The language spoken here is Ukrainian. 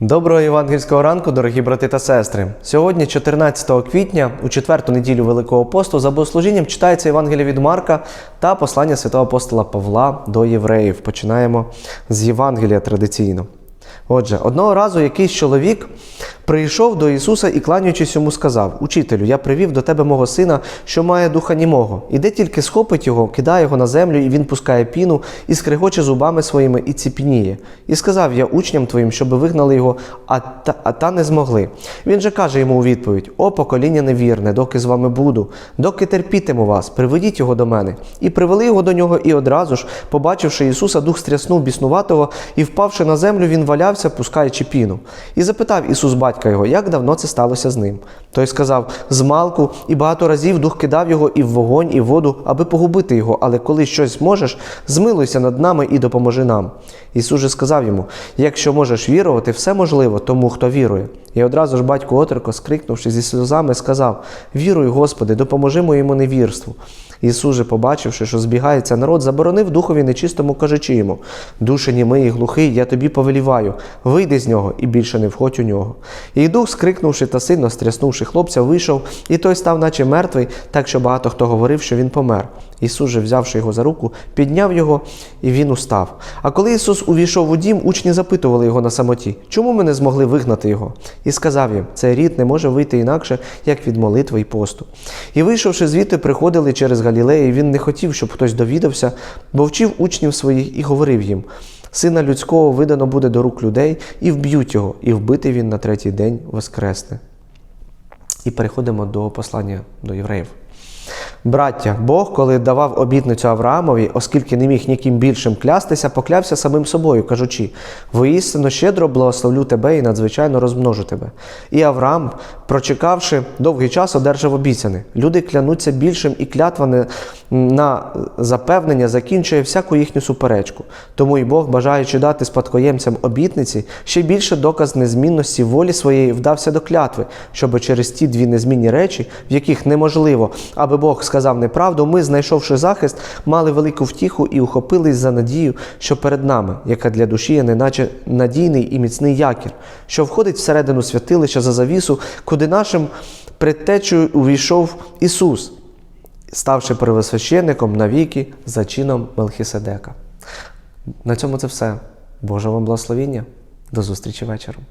Доброго євангельського ранку, дорогі брати та сестри. Сьогодні, 14 квітня, у четверту неділю Великого посту, за богослужінням читається Євангелія від Марка та послання святого апостола Павла до євреїв. Починаємо з Євангелія традиційно. Отже, одного разу якийсь чоловік прийшов до Ісуса і, кланяючись йому, сказав: Учителю, я привів до тебе мого сина, що має духа німого. І де тільки схопить його, кидає його на землю, і він пускає піну, і скригоче зубами своїми, і ціпніє. І сказав я учням твоїм, щоб вигнали його, а та, а та не змогли. Він же каже йому у відповідь: О, покоління невірне, доки з вами буду, доки терпітиму вас, приведіть його до мене. І привели його до нього, і одразу ж, побачивши Ісуса, дух стряснув біснуватого, і впавши на землю, він валявся, пускаючи піну. І запитав Ісус батька його, як давно це сталося з ним. Той сказав: з малку, і багато разів дух кидав його і в вогонь, і в воду, аби погубити його. Але коли щось зможеш, змилуйся над нами і допоможи нам. Ісус же сказав йому: якщо можеш вірувати, все можливо тому, хто вірує. І одразу ж батько Отрко, скрикнувши зі сльозами, сказав: Віруй, Господи, допоможи моєму невірству. Ісус же, побачивши, що збігається народ, заборонив духові нечистому, кажучи йому: Душе німий і глухий, я тобі повеліваю, вийди з нього і більше не входь у нього. І дух, скрикнувши та сильно стряснувши хлопця, вийшов, і той став, наче мертвий, так що багато хто говорив, що він помер. Ісус же, взявши його за руку, підняв його, і він устав. А коли Ісус увійшов у дім, учні запитували його на самоті, чому ми не змогли вигнати його? І сказав їм: цей рід не може вийти інакше, як від молитви й посту. І вийшовши звідти, приходили через Галілею, і він не хотів, щоб хтось довідався, бо вчив учнів своїх і говорив їм: Сина людського видано буде до рук людей, і вб'ють його, і вбити він на третій день воскресне. І переходимо до послання до євреїв. Браття, Бог, коли давав обітницю Авраамові, оскільки не міг ніким більшим клястися, поклявся самим собою, кажучи: воістину щедро благословлю тебе і надзвичайно розмножу тебе. І Авраам, прочекавши довгий час, одержав обіцяне. Люди клянуться більшим, і клятва не- на запевнення закінчує всяку їхню суперечку. Тому і Бог, бажаючи дати спадкоємцям обітниці, ще більше доказ незмінності волі своєї вдався до клятви, щоб через ті дві незмінні речі, в яких неможливо, аби Бог сказав неправду, ми, знайшовши захист, мали велику втіху і ухопились за надію, що перед нами, яка для душі є неначе надійний і міцний якір, що входить всередину святилища за завісу, куди нашим предтечею увійшов Ісус, ставши первосвященником навіки за чином Мелхіседека. На цьому це все. Боже вам благословіння. До зустрічі вечором.